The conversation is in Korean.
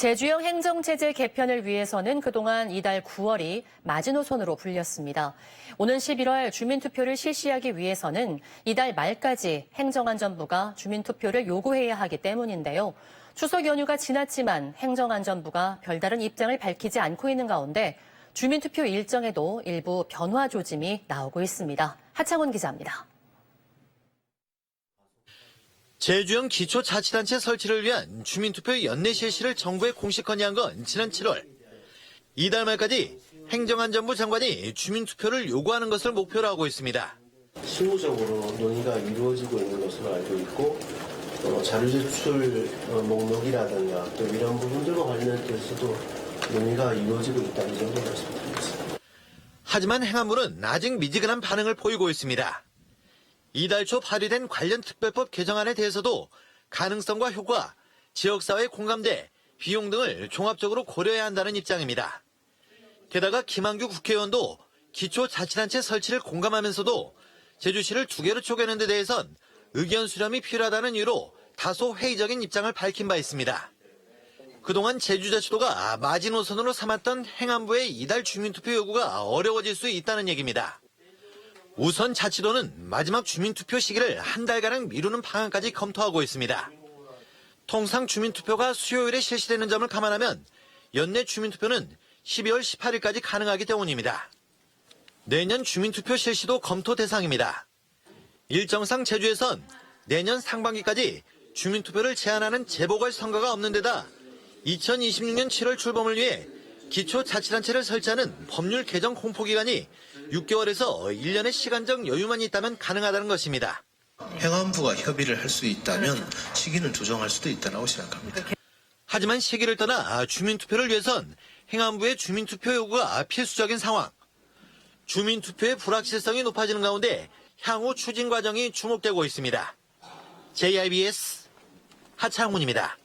제주형 행정체제 개편을 위해서는 그동안 이달 9월이 마지노선으로 불렸습니다. 오는 11월 주민투표를 실시하기 위해서는 이달 말까지 행정안전부가 주민투표를 요구해야 하기 때문인데요. 추석 연휴가 지났지만 행정안전부가 별다른 입장을 밝히지 않고 있는 가운데 주민투표 일정에도 일부 변화 조짐이 나오고 있습니다. 하창훈 기자입니다. 제주형 기초자치단체 설치를 위한 주민투표 연내 실시를 정부에 공식 건의한 건 지난 7월. 이달 말까지 행정안전부 장관이 주민투표를 요구하는 것을 목표로 하고 있습니다. 실무적으로 논의가 이루어지고 있는 것으로 알고 있고 어, 자료 제출 어, 목록이라든가 또 이런 부분들과 관련돼서도 논의가 이루어지고 있다는 점을 말씀드리겠습니다. 하지만 행안부는 아직 미지근한 반응을 보이고 있습니다. 이달 초 발의된 관련 특별법 개정안에 대해서도 가능성과 효과, 지역사회 공감대, 비용 등을 종합적으로 고려해야 한다는 입장입니다. 게다가 김한규 국회의원도 기초자치단체 설치를 공감하면서도 제주시를 두 개로 쪼개는 데 대해선 의견 수렴이 필요하다는 이유로 다소 회의적인 입장을 밝힌 바 있습니다. 그동안 제주자치도가 마지노선으로 삼았던 행안부의 이달 주민투표 요구가 어려워질 수 있다는 얘기입니다. 우선 자치도는 마지막 주민투표 시기를 한 달가량 미루는 방안까지 검토하고 있습니다. 통상 주민투표가 수요일에 실시되는 점을 감안하면 연내 주민투표는 12월 18일까지 가능하기 때문입니다. 내년 주민투표 실시도 검토 대상입니다. 일정상 제주에선 내년 상반기까지 주민투표를 제한하는 재보궐 선거가 없는 데다 2026년 7월 출범을 위해 기초자치단체를 설치하는 법률 개정 공포 기간이 6개월에서 1년의 시간적 여유만 있다면 가능하다는 것입니다. 행안부가 협의를 할 수 있다면 시기는 조정할 수도 있다고 생각합니다. 하지만 시기를 떠나 주민투표를 위해선 행안부의 주민투표 요구가 필수적인 상황. 주민투표의 불확실성이 높아지는 가운데 향후 추진 과정이 주목되고 있습니다. JIBS 하창훈입니다.